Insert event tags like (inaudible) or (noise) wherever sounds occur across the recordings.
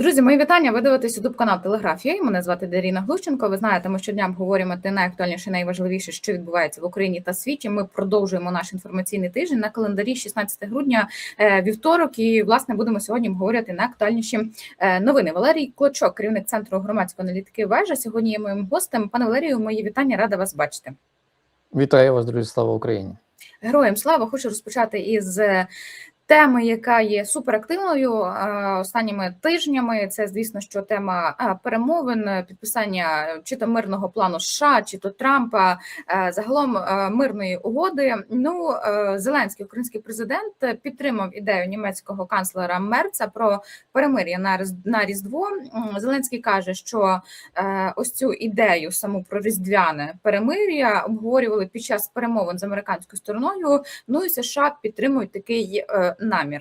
Друзі, мої вітання. Ви дивитесь ютуб канал Телеграфія. Мене звати Даріна Глущенко. Ви знаєте, ми щодня обговорюємо те найактуальніше, найважливіше, що відбувається в Україні та світі. Ми продовжуємо наш інформаційний тиждень на календарі 16 грудня е, вівторок. І власне будемо сьогодні обговорювати найактуальніші е, новини. Валерій Клочок, керівник центру громадської аналітики. Вежа сьогодні є моїм гостем. Пане Валерію, мої вітання. Рада вас бачити. Вітаю вас, друзі. Слава Україні. Героям слава хочу розпочати із теми, яка є суперактивною е, останніми тижнями. Це звісно, що тема е, перемовин, е, підписання чи то мирного плану США, чи то Трампа, загалом мирної угоди. Ну Зеленський, український президент, підтримав ідею німецького канцлера Мерца про перемир'я на Різ- різдво. Зеленський каже, що ось цю ідею саму про різдвяне перемир'я обговорювали під час перемовин з американською стороною. Ну і США підтримують такий намір.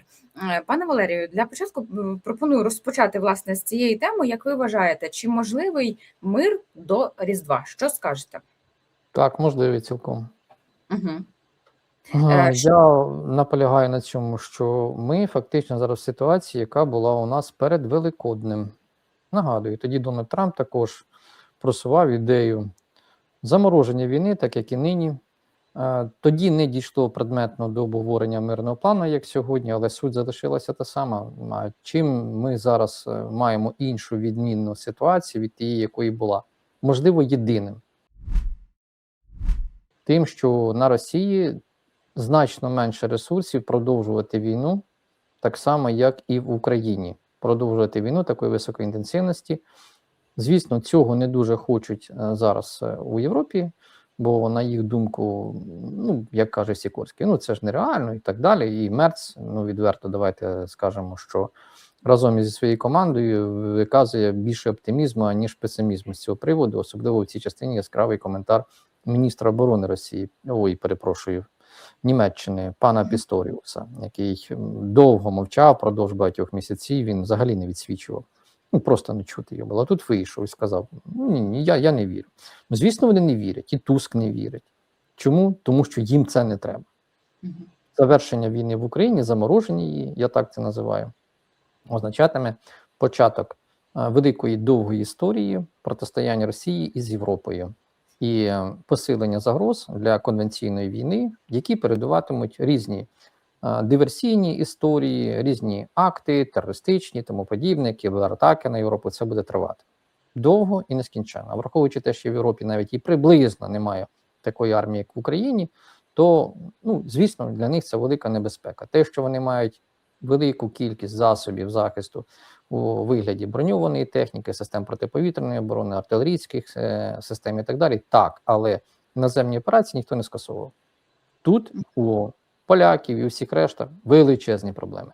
Е, Пане Валерію, для початку пропоную розпочати власне з цієї теми. Як ви вважаєте, чи можливий мир до Різдва? Що скажете? Так, можливо, цілком. Угу. Е, що- Я наполягаю на цьому, що ми фактично зараз в ситуації, яка була у нас перед Великоднем. Нагадую, тоді Дональд Трамп також просував ідею замороження війни, так як і нині. Е, Тоді не дійшло предметно до обговорення мирного плану, як сьогодні, але суть залишилася та сама. Чим ми зараз е, маємо іншу відмінну ситуацію від тієї, якої була? Можливо, єдиним. Тим, що на Росії значно менше ресурсів продовжувати війну, так само, як і в Україні. Продовжувати війну такої високої інтенсивності. Звісно, цього не дуже хочуть е, зараз у Європі, бо на їх думку, ну як каже Сікорський, ну це ж нереально і так далі. І Мерц, ну відверто, давайте скажемо, що разом із своєю командою виказує більше оптимізму, ніж песимізму з цього приводу, особливо в цій частині яскравий коментар міністра оборони Росії. Ой, перепрошую. Німеччини пана Пісторіуса, який довго мовчав продовж багатьох місяців. Він взагалі не відсвічував. Ну просто не чути його було. А тут вийшов і сказав: «Ну, ні, ні, я, я не вірю. Ну, звісно, вони не вірять, і Туск не вірить. Чому? Тому що їм це не треба. Завершення війни в Україні, замороження її, я так це називаю, означатиме початок е, великої довгої історії протистояння Росії із Європою і е, посилення загроз для конвенційної війни, які передуватимуть різні диверсійні історії, різні акти, терористичні, тому подібне, кібератаки на Європу. Це буде тривати довго і нескінченно. Враховуючи те, що в Європі навіть і приблизно немає такої армії, як в Україні, то ну звісно для них це велика небезпека. Те, що вони мають велику кількість засобів захисту у вигляді броньованої техніки, систем протиповітряної оборони, артилерійських е, систем і так далі. Так, але наземні операції ніхто не скасовував. Тут у поляків і всіх решта величезні проблеми.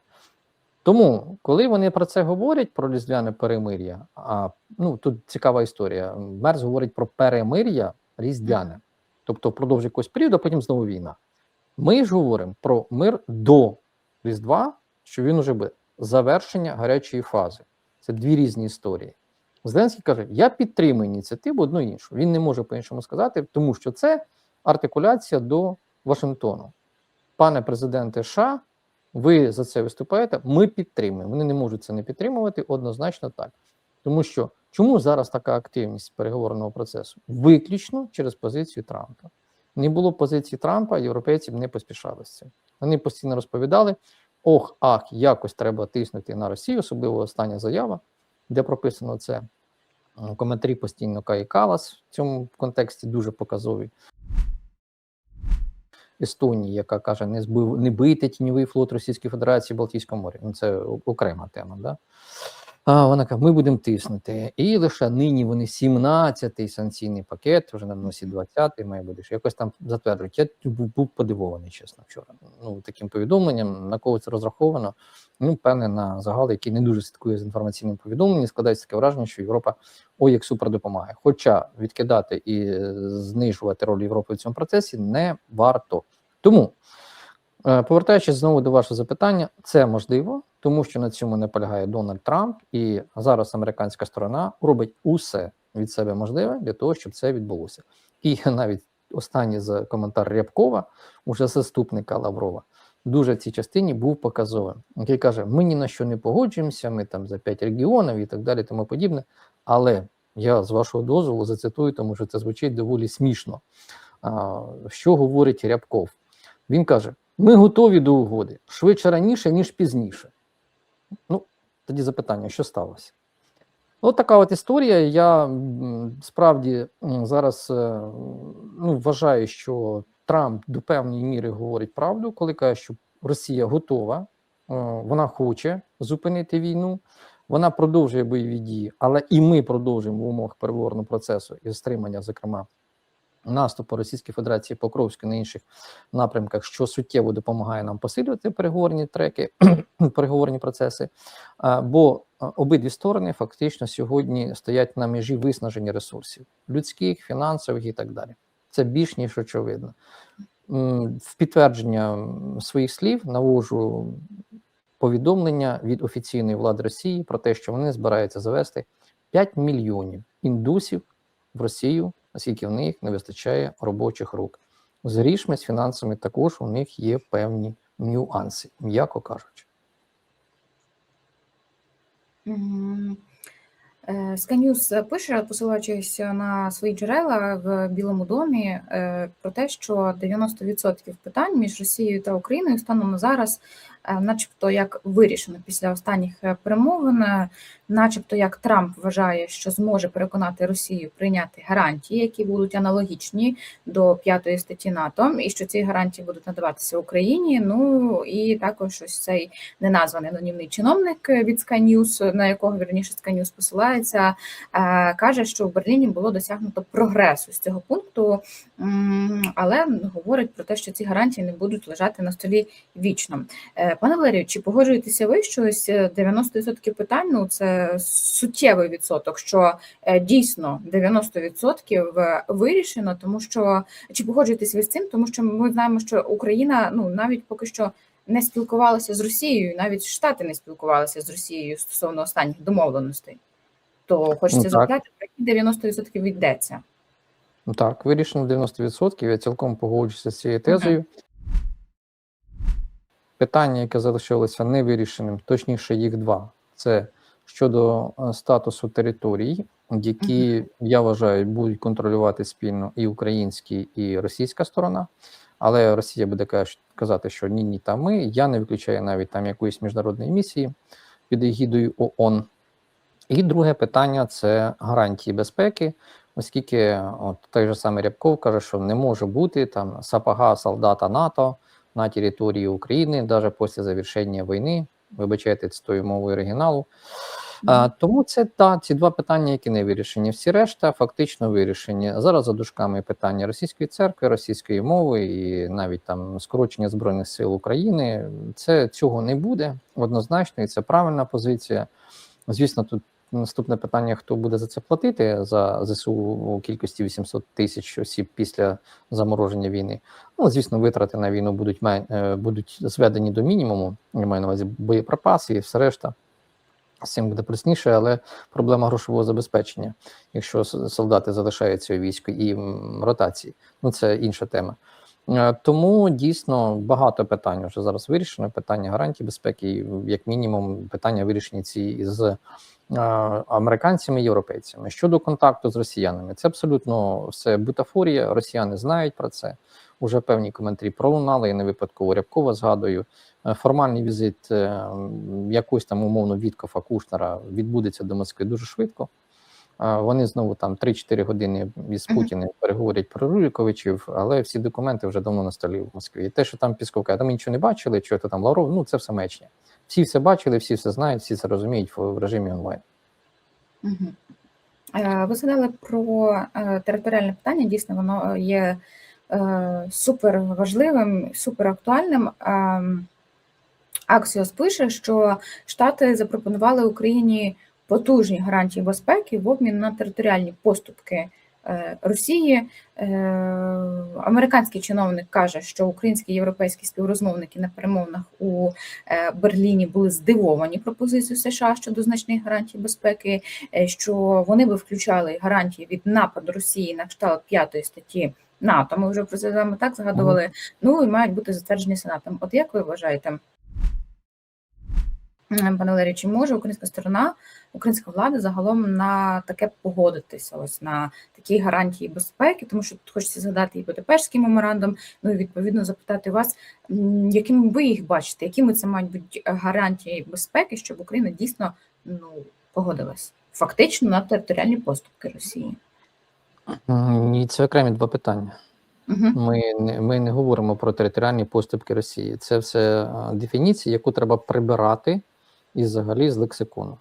Тому, коли вони про це говорять, про різдвяне перемир'я, а ну тут цікава історія. Мерз говорить про перемир'я різдвяне, тобто впродовж якогось періоду, а потім знову війна. Ми ж говоримо про мир до Різдва, що він уже буде завершення гарячої фази. Це дві різні історії. Зеленський каже: Я підтримую ініціативу одну і іншу. Він не може по-іншому сказати, тому що це артикуляція до Вашингтону. Пане президенте США, ви за це виступаєте, ми підтримуємо. Вони не можуть це не підтримувати, однозначно так. Тому що чому зараз така активність переговорного процесу? Виключно через позицію Трампа. Не було позиції Трампа, європейці не поспішали з цим. Вони постійно розповідали: ох, ах, якось треба тиснути на Росію, особливо остання заява, де прописано це. Коментарі постійно Каї Калас в цьому контексті дуже показові. Естонії, яка каже, не збив, не бийте тіньовий флот Російської Федерації в Балтійському морі. Ну, це окрема тема. Да? А вона каже, ми будемо тиснути. І лише нині вони 17-й санкційний пакет, вже на носі 20-й має бути, якось там затверджують. Я був, був подивований, чесно, вчора. Ну, таким повідомленням, на кого це розраховано. Ну, певне, на загал, який не дуже слідкує з інформаційним повідомленням, складається таке враження, що Європа ой як супер допомагає. Хоча відкидати і знижувати роль Європи в цьому процесі не варто. Тому, е, повертаючись знову до вашого запитання, це можливо, тому що на цьому не полягає Дональд Трамп, і зараз американська сторона робить усе від себе можливе для того, щоб це відбулося. І (laughs) навіть останній з коментар Рябкова, уже заступника Лаврова, дуже в цій частині був показовим. Який каже: ми ні на що не погоджуємося, ми там за п'ять регіонів і так далі, тому подібне. Але я з вашого дозволу зацитую, тому що це звучить доволі смішно. Що говорить Рябков? Він каже: ми готові до угоди швидше раніше, ніж пізніше. Ну, тоді запитання, що сталося? От така от історія. Я справді зараз е, ну, вважаю, що Трамп до певної міри говорить правду, коли каже, що Росія готова, е, вона хоче зупинити війну, вона продовжує бойові дії, але і ми продовжуємо в умовах переговорного процесу і стримання, зокрема, наступу Російської Федерації Покровської на інших напрямках, що суттєво допомагає нам посилювати переговорні треки, (clears throat) переговорні процеси. Бо обидві сторони фактично сьогодні стоять на межі виснаження ресурсів людських, фінансових і так далі. Це більш ніж очевидно. В підтвердження своїх слів навожу повідомлення від офіційної влади Росії про те, що вони збираються завести 5 мільйонів індусів в Росію, оскільки в них не вистачає робочих рук. З грішми, з фінансами також у них є певні нюанси, м'яко кажучи. Мгм. Е, пише, посилаючись на свої джерела в Білому домі, е, про те, що 90% питань між Росією та Україною станом на зараз, начебто, як вирішено після останніх е, перемовин, е, начебто, як Трамп вважає, що зможе переконати Росію прийняти гарантії, які будуть аналогічні до п'ятої статті НАТО, і що ці гарантії будуть надаватися Україні. Ну і також ось цей неназваний анонімний чиновник від News, на якого вірніше News посилається, е, каже, що в Берліні було досягнуто прогресу з цього пункту, але говорить про те, що ці гарантії не будуть лежати на столі вічно. Е, Пане Валерію, чи погоджуєтеся ви, що ось 90% питань ну це суттєвий відсоток, що е, дійсно 90% вирішено, тому що чи погоджуєтесь ви з цим, тому що ми знаємо, що Україна ну навіть поки що не спілкувалася з Росією, навіть Штати не спілкувалися з Росією стосовно останніх домовленостей. То хочеться Ну, запитати, про які 90% йдеться. Ну Так, вирішено 90%. Я цілком погоджуюся з цією тезою. Питання, яке залишилося невирішеним, точніше, їх два. Це щодо е, статусу територій, які я вважаю будуть контролювати спільно і українська, і російська сторона. Але Росія буде казати, що ні, ні, та ми. Я не виключаю навіть там якоїсь міжнародної місії під егідою ООН. І друге питання це гарантії безпеки, оскільки от той же самий Рябков каже, що не може бути там сапога солдата НАТО на території України, навіть після завершення війни. Вибачайте, цитую мовою оригіналу. А, тому це та ці два питання, які не вирішені. Всі решта фактично вирішені. Зараз за дужками питання російської церкви, російської мови і навіть там скорочення збройних сил України. Це цього не буде однозначно, і це правильна позиція. Звісно, тут наступне питання: хто буде за це платити за ЗСУ у кількості 800 тисяч осіб після замороження війни. Ну, звісно, витрати на війну будуть е, будуть зведені до мінімуму. Я маю на увазі боєприпаси і все решта. З цим буде простіше, але проблема грошового забезпечення, якщо солдати залишаються у війську і ротації, ну це інша тема. Е, Тому дійсно багато питань вже зараз вирішено. Питання гарантій безпеки, як мінімум, питання вирішені ці з американцями і європейцями. Щодо контакту з росіянами, це абсолютно все бутафорія. Росіяни знають про це. Уже певні коментарі пролунали. Я не випадково Рябкова згадую. Е, Формальний візит е, якось там умовно Віткофа Кушнера відбудеться до Москви дуже швидко. Вони знову там 3-4 години із Путіним переговорять про Рюриковичів, але всі документи вже давно на столі в Москві. І те, що там Пісков каже, «Та нічого не бачили, що то там Лавров, ну це все мечня. Всі все бачили, всі все знають, всі це розуміють в, режимі онлайн. Е, Ви згадали про е, територіальне питання. Дійсно, воно є е, супер важливим, супер актуальним. Ем, Аксіос пише, що Штати запропонували Україні потужні гарантії безпеки в обмін на територіальні поступки е, Росії. Е, Американський чиновник каже, що українські і європейські співрозмовники на перемовинах у е, Берліні були здивовані пропозицією США щодо значних гарантій безпеки, що вони би включали гарантії від нападу Росії на кшталт п'ятої статті НАТО. Ми вже про це так згадували. Ну і мають бути затверджені Сенатом. От як ви вважаєте? Пане Валерію, чи може українська сторона, українська влада загалом на таке погодитися, ось на такі гарантії безпеки, тому що тут хочеться згадати і Будапештський меморандум, ну і відповідно запитати вас, м, якими ви їх бачите, якими це мають бути гарантії безпеки, щоб Україна дійсно ну погодилась фактично на територіальні поступки Росії. Ні, це окремі два питання. Угу. Ми не, ми не говоримо про територіальні поступки Росії. Це все дефініція, яку треба прибирати і взагалі з лексикону.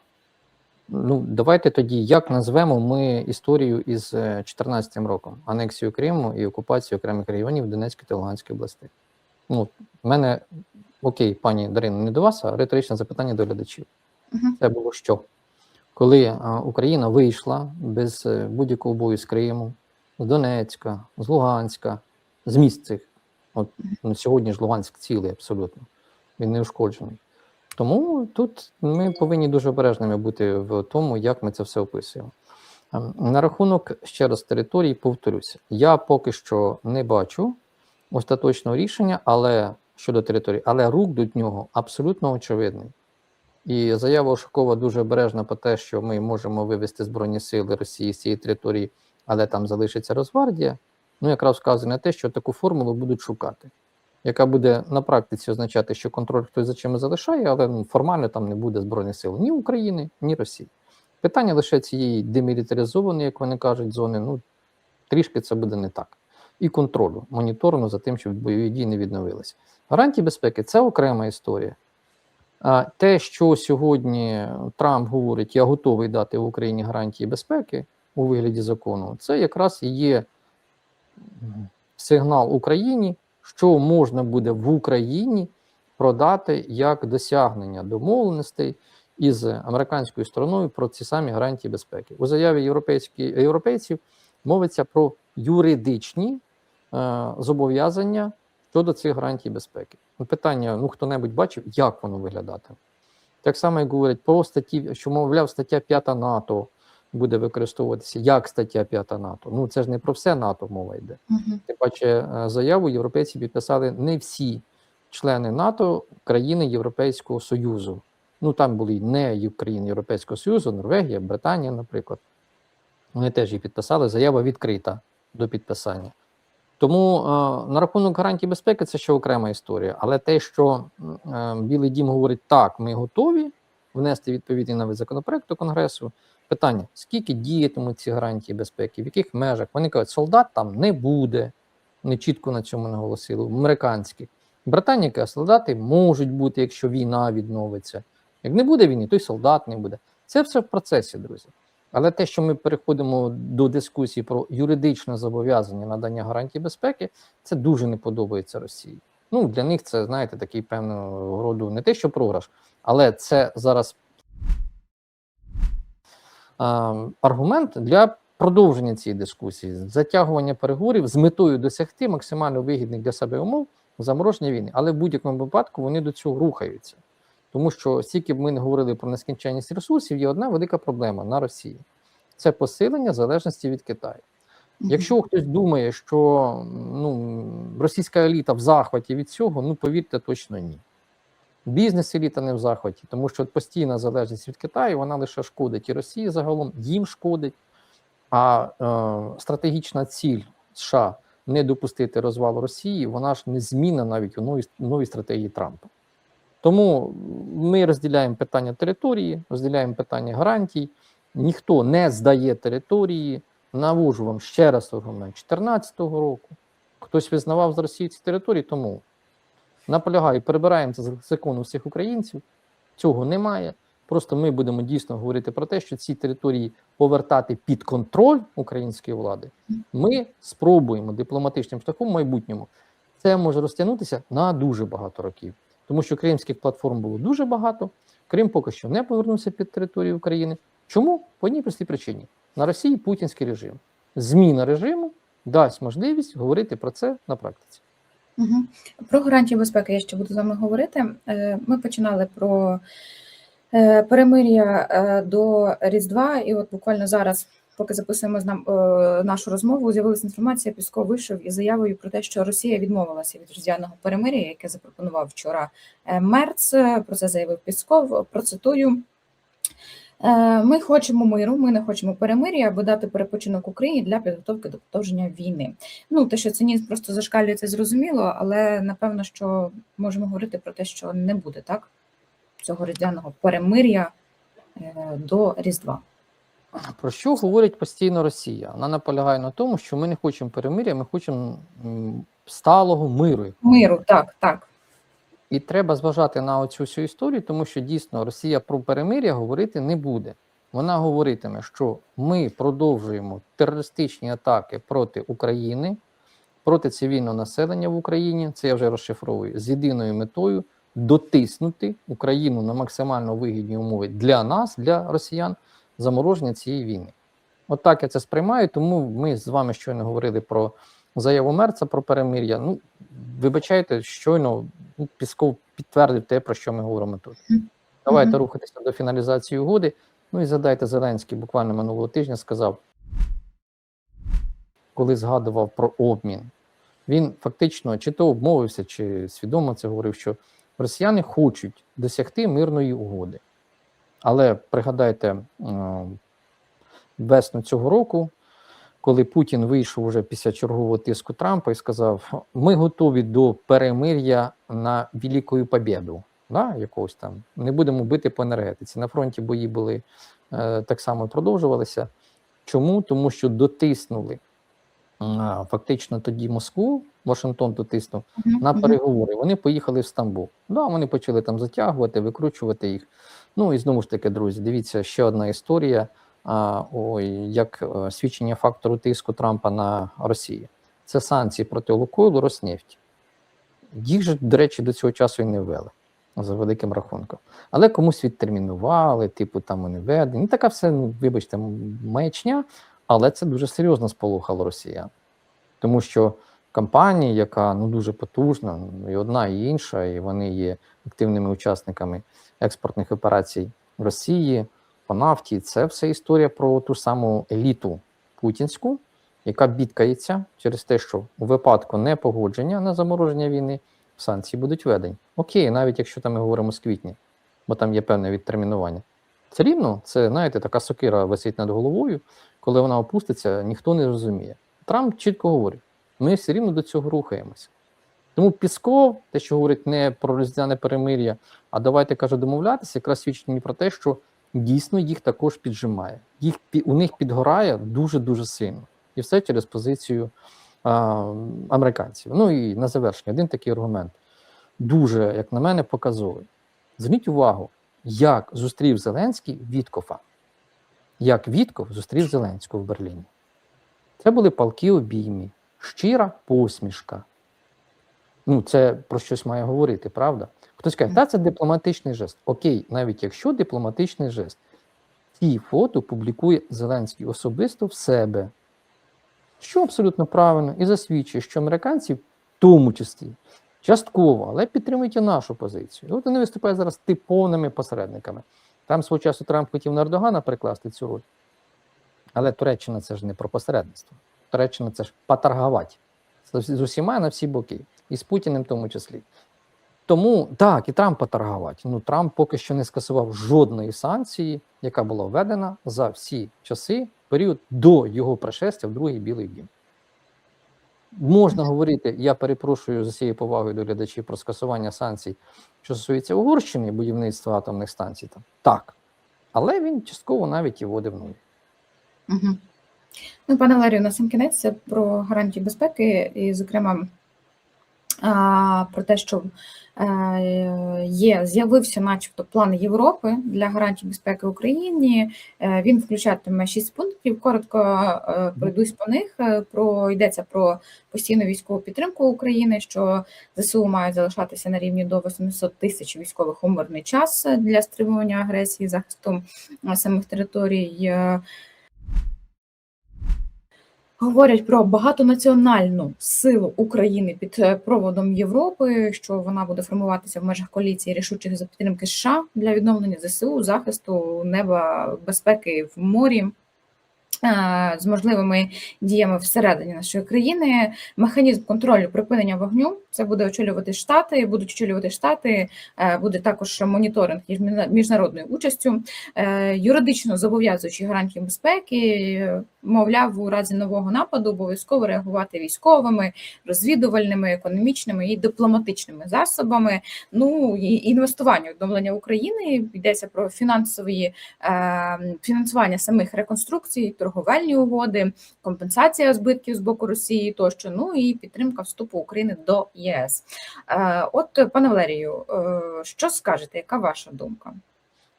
Ну, давайте тоді, як назвемо ми історію із 2014 роком, анексію Криму і окупацію окремих регіонів Донецької та Луганської областей. Ну, в мене окей, пані Дарина, не до вас, а риторичне запитання до глядачів. Угу. Це було що? Коли а, Україна вийшла без е, будь-якого бою з Криму, з Донецька, з Луганська, з міст цих. От ну, сьогодні ж Луганськ цілий абсолютно. Він не ушкоджений. Тому тут ми повинні дуже обережними бути в тому, як ми це все описуємо. Ем, На рахунок ще раз території, повторюся, я поки що не бачу остаточного рішення, але щодо території, але рух до нього абсолютно очевидний. І заява Ушакова дуже обережна про те, що ми можемо вивести Збройні сили Росії з цієї території, але там залишиться Росгвардія. Ну, якраз вказує на те, що таку формулу будуть шукати, яка буде на практиці означати, що контроль хтось за чимось залишає, але ну, формально там не буде Збройних сил ні України, ні Росії. Питання лише цієї демілітаризованої, як вони кажуть, зони, ну трішки це буде не так. І контролю, моніторингу за тим, щоб бойові дії не відновилися. Гарантії безпеки це окрема історія. А те, що сьогодні Трамп говорить, я готовий дати в Україні гарантії безпеки у вигляді закону, це якраз є сигнал Україні, що можна буде в Україні продати як досягнення домовленостей із американською стороною про ці самі гарантії безпеки. У заяві європейців мовиться про юридичні е, зобов'язання щодо цих гарантій безпеки. Ну, Питання: ну хто-небудь бачив, як воно виглядатиме? Так само, як говорять про статті, що, мовляв, стаття 5 НАТО буде використовуватися як стаття 5 НАТО. Ну це ж не про все НАТО мова йде. Угу. Тим паче е, заяву європейці підписали не всі члени НАТО країни Європейського Союзу. Ну там були не країни Європейського Союзу, Норвегія, Британія, наприклад. Вони теж її підписали. Заява відкрита до підписання. Тому е, на рахунок гарантій безпеки це ще окрема історія. Але те, що е, Білий Дім говорить, так, ми готові внести відповідний новий законопроект до Конгресу. Питання: скільки діятимуть ці гарантії безпеки, в яких межах? Вони кажуть, солдат там не буде. Вони чітко на цьому наголосили. Американські. Британія каже, солдати можуть бути, якщо війна відновиться. Як не буде війни, то й солдат не буде. Це все в процесі, друзі. Але те, що ми переходимо до дискусії про юридичне зобов'язання надання гарантій безпеки, це дуже не подобається Росії. Ну для них це знаєте такий певного роду не те, що програш, але це зараз аргумент для продовження цієї дискусії, затягування переговорів з метою досягти максимально вигідних для себе умов замороження війни. Але в будь-якому випадку вони до цього рухаються. Тому що стільки б ми не говорили про нескінченність ресурсів, є одна велика проблема на Росії це посилення залежності від Китаю. Якщо хтось думає, що ну, російська еліта в захваті від цього, ну повірте, точно ні. Бізнес-еліта не в захваті, тому що постійна залежність від Китаю вона лише шкодить і Росії загалом, їм шкодить. А е, стратегічна ціль США не допустити розвалу Росії, вона ж не зміна навіть у новій, новій стратегії Трампа. Тому ми розділяємо питання території, розділяємо питання гарантій. Ніхто не здає території. Навожу вам ще раз аргумент 2014 року. Хтось визнавав з Росії ці території, тому наполягаю, перебираємо це з закону всіх українців. Цього немає. Просто ми будемо дійсно говорити про те, що ці території повертати під контроль української влади. Ми спробуємо дипломатичним шляхом в майбутньому. Це може розтягнутися на дуже багато років, тому що кримських платформ було дуже багато. Крим поки що не повернувся під територію України. Чому? По одній простій причині: на Росії путінський режим. Зміна режиму дасть можливість говорити про це на практиці. Угу. Про гарантії безпеки я ще буду з вами говорити. Е, Ми починали про е, перемир'я е, до Різдва, і от буквально зараз поки записуємо нашу розмову, з'явилася інформація. Пісков вийшов із заявою про те, що Росія відмовилася від роздільного перемир'я, яке запропонував вчора Мерц. Про це заявив Пісков. Процитую. Е, Ми хочемо миру, ми не хочемо перемир'я, аби дати перепочинок Україні для підготовки до продовження війни. Ну те, що цинізм просто зашкалює, це зрозуміло, але напевно, що можемо говорити про те, що не буде так цього різдвяного перемир'я е, до Різдва. Про що говорить постійно Росія? Вона наполягає на тому, що ми не хочемо перемир'я, ми хочемо сталого миру. Миру, так, так. І треба зважати на оцю всю історію, тому що дійсно Росія про перемир'я говорити не буде. Вона говоритиме, що ми продовжуємо терористичні атаки проти України, проти цивільного населення в Україні. Це я вже розшифровую з єдиною метою дотиснути Україну на максимально вигідні умови для нас, для росіян, замороження цієї війни. От я це сприймаю. Тому ми з вами щойно говорили про заяву Мерца про перемир'я. Ну, вибачайте, щойно ну, Пісков підтвердив те, про що ми говоримо тут. Давайте Мгм. рухатися до фіналізації угоди. Ну і згадайте, Зеленський буквально минулого тижня сказав, коли згадував про обмін, він фактично чи то обмовився, чи свідомо це говорив, що росіяни хочуть досягти мирної угоди. Але пригадайте е, весну цього року, коли Путін вийшов уже після чергового тиску Трампа і сказав: ми готові до перемир'я на великою побєду, да, якогось там не будемо бити по енергетиці. На фронті бої були е, так само продовжувалися. Чому? Тому що дотиснули а, фактично тоді Москву, Вашингтон дотиснув Мгм, на переговори. Вони поїхали в Стамбул. Да, вони почали там затягувати, викручувати їх. Ну і знову ж таки, друзі, дивіться ще одна історія. Як е, свідчення фактору тиску Трампа на Росію. Це санкції проти Лукойлу, Роснефті. Їх же, до речі, до цього часу і не ввели за великим рахунком. Але комусь відтермінували, типу там вони введені. Ну, така все, ну, вибачте, маячня, але це дуже серйозно сполохало росіян. Тому що компанія, яка ну дуже потужна, ну, і одна, і інша, і вони є активними учасниками експортних операцій в Росії нафті. Це все історія про ту саму еліту путінську, яка бідкається через те, що у випадку непогодження на замороження війни санкції будуть введені. Окей, навіть якщо там ми говоримо з квітня, бо там є певне відтермінування. Все рівно це, знаєте, така сокира висить над головою, коли вона опуститься, ніхто не розуміє. Трамп чітко говорить: ми все рівно до цього рухаємося. Тому Пісков, те, що говорить не про різдвяне перемир'я, а давайте каже домовлятися, якраз свідчить мені про те, що дійсно їх також піджимає. Їх у них підгорає дуже дуже сильно, і все через позицію а, американців. Ну і на завершення один такий аргумент дуже, як на мене, показовий. Зверніть увагу, як зустрів Зеленський Віткофа, як Вітков зустрів Зеленського в Берліні. Це були палки обіймі, щира посмішка. Ну, це про щось має говорити, правда? Хтось каже, та це дипломатичний жест. Окей, навіть якщо дипломатичний жест, ці фото публікує Зеленський особисто в себе, що абсолютно правильно і засвідчує, що американці, в тому числі, частково, але підтримують і нашу позицію. От вони виступають зараз типовними посередниками. Там свого часу Трамп хотів на Ердогана прикласти цю роль. Але Туреччина це ж не про посередництво. Туреччина це ж поторгувати з усіма на всі боки, і з Путіним в тому числі. Тому так, і Трамп поторгувати. Ну, Трамп поки що не скасував жодної санкції, яка була введена за всі часи, період до його пришестя в другий білий дім. Можна говорити, я перепрошую з усією повагою до глядачів про скасування санкцій, що стосується Угорщини, будівництва атомних станцій. Там. Так. Але він частково навіть і вводив нуль. Угу. Ну, пане Валерію, на сам кінець про гарантії безпеки, і, зокрема, про те, що е, є, з'явився, начебто, план Європи для гарантій безпеки Україні. Е, Він включатиме шість пунктів. Коротко е, пройдусь по них. Про йдеться про постійну військову підтримку України, що ЗСУ мають залишатися на рівні до 800 тисяч військових у мирний час для стримування агресії, захисту самих територій. Говорять про багатонаціональну силу України під е, проводом Європи, що вона буде формуватися в межах коаліції рішучих за підтримки США для відновлення ЗСУ, захисту неба, безпеки в морі. е, з можливими діями всередині нашої країни. Механізм контролю припинення вогню це буде очолювати штати, будуть очолювати штати, е, буде також моніторинг міжнародною участю, юридично зобов'язуючи гарантії безпеки, мовляв, у разі нового нападу обов'язково реагувати військовими, розвідувальними, економічними і дипломатичними засобами. Ну і інвестування відновлення України йдеться про фінансові е, фінансування самих реконструкцій, торговельні угоди, компенсація збитків з боку Росії тощо. Ну і підтримка вступу України до ЄС. Е, От, пане Валерію, е, що скажете? Яка ваша думка?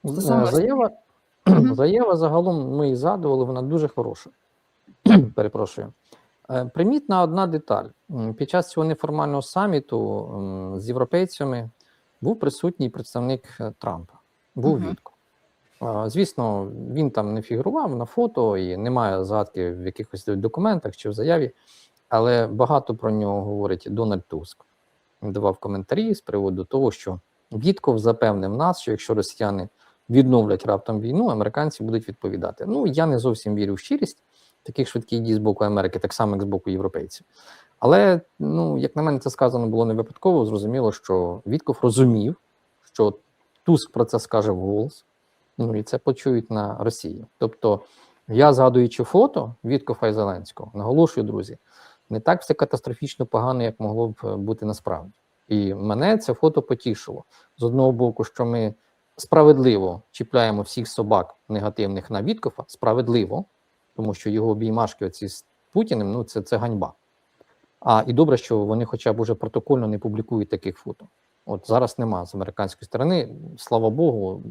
Е, Заява. Заява загалом ми її згадували, вона дуже хороша. Перепрошую. Е, Примітна одна деталь. Під час цього неформального саміту з європейцями був присутній представник е, Трампа, був. Вітко. Е, Звісно, він там не фігурував на фото і немає згадки в якихось документах чи в заяві, але багато про нього говорить Дональд Туск. Він давав коментарі з приводу того, що Вітков запевнив нас, що якщо росіяни відновлять раптом війну, американці будуть відповідати. Ну я не зовсім вірю в щирість таких швидких дій з боку Америки, так само як з боку європейців. Але ну, як на мене, це сказано було не випадково. Зрозуміло, що Вітков розумів, що Туск про це скаже вголос, ну і це почують на Росії. Тобто, я згадуючи фото Віткофа і Зеленського, наголошую, друзі, не так все катастрофічно погано, як могло б е, бути насправді. І мене це фото потішило з одного боку, що ми справедливо чіпляємо всіх собак негативних на Віткофа, справедливо, тому що його обіймашки оці з Путіним, ну це, це ганьба. А і добре, що вони хоча б уже протокольно не публікують таких фото. От зараз нема з американської сторони, слава Богу,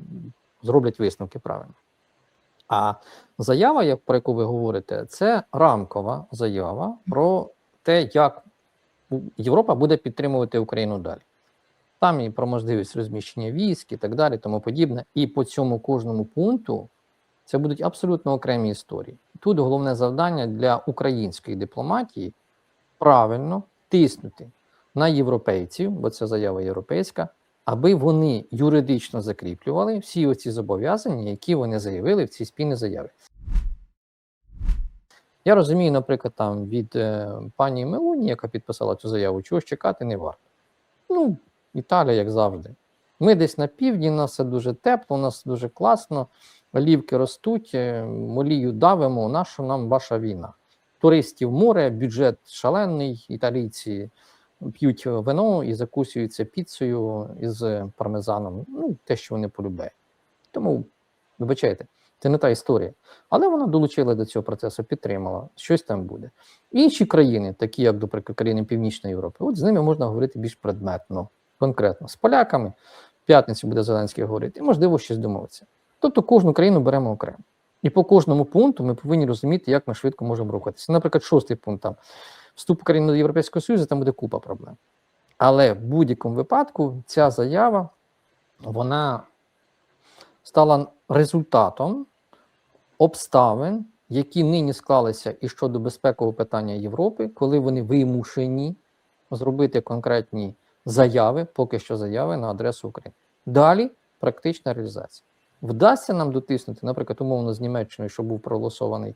зроблять висновки правильно. А заява, як про яку ви говорите, це рамкова заява про те, як Європа буде підтримувати Україну далі. Там і про можливість розміщення військ і так далі, тому подібне. І по цьому кожному пункту це будуть абсолютно окремі історії. Тут головне завдання для української дипломатії правильно тиснути на європейців, бо це заява європейська, аби вони юридично закріплювали всі оці зобов'язання, які вони заявили в цій спільній заяві. Я розумію, наприклад, там від е, пані Мелоні, яка підписала цю заяву, чогось чекати не варто. Ну, Італія, як завжди. Ми десь на півдні, у нас все дуже тепло, у нас дуже класно, олівки ростуть, е, олію давимо, наша нам ваша війна. Туристів море, бюджет шалений, італійці п'ють вино і закусуються піцею із пармезаном. Ну, те, що вони полюбляють. Тому, вибачайте, це не та історія. Але вона долучила до цього процесу, підтримала, щось там буде. Інші країни, такі як, наприклад, країни Північної Європи, от з ними можна говорити більш предметно, конкретно. З поляками в п'ятницю буде Зеленський говорити, і можливо щось домовитися. Тобто кожну країну беремо окремо. І по кожному пункту ми повинні розуміти, як ми швидко можемо рухатися. Наприклад, шостий пункт там вступ України до Європейського Союзу, там буде купа проблем. Але в будь-якому випадку ця заява вона стала результатом обставин, які нині склалися і щодо безпекового питання Європи, коли вони вимушені зробити конкретні заяви, поки що заяви на адресу України. Далі практична реалізація. Вдасться нам дотиснути, наприклад, умовно з Німеччиною, що був проголосований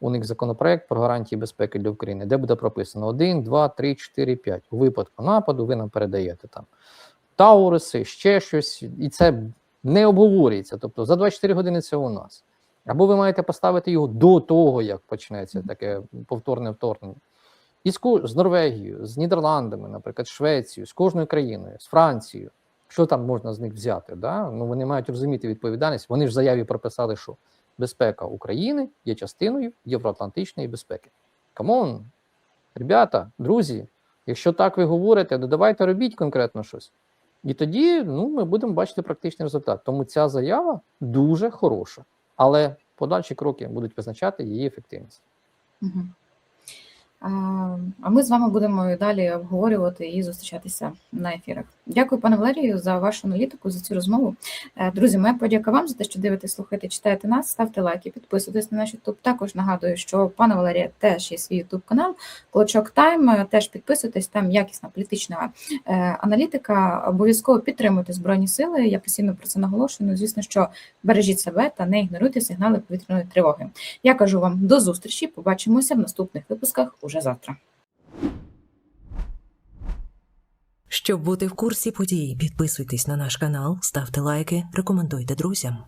у них законопроект про гарантії безпеки для України, де буде прописано 1, 2, 3, 4, 5. У випадку нападу ви нам передаєте там Тауриси, ще щось, і це не обговорюється. Тобто за 24 години це у нас. Або ви маєте поставити його до того, як почнеться таке повторне вторгнення. І з, Норвегією, з Нідерландами, наприклад, Швецією, з кожною країною, з Францією. Що там можна з них взяти? Да? Ну, вони мають розуміти відповідальність. Вони ж в заяві прописали, що безпека України є частиною євроатлантичної безпеки. Камон, ребята, друзі, якщо так ви говорите, то давайте робіть конкретно щось. І тоді ну, ми будемо бачити практичний результат. Тому ця заява дуже хороша, але подальші кроки будуть визначати її ефективність. Мгм. А ми з вами будемо далі обговорювати і зустрічатися на ефірах. Дякую, пане Валерію, за вашу аналітику, за цю розмову. Е, Друзі, моя подяка вам за те, що дивитесь, слухаєте, читаєте нас, ставте лайки, підписуйтесь на наш YouTube. Також нагадую, що у пана Валерія теж є свій YouTube канал Клочок Тайм. Е, Теж підписуйтесь, там якісна політична е, аналітика. Обов'язково підтримуйте збройні сили. Я постійно про це наголошую. Ну, звісно, що бережіть себе та не ігноруйте сигнали повітряної тривоги. Я кажу вам до зустрічі. Побачимося в наступних випусках уже завтра. Щоб бути в курсі подій, підписуйтесь на наш канал, ставте лайки, рекомендуйте друзям.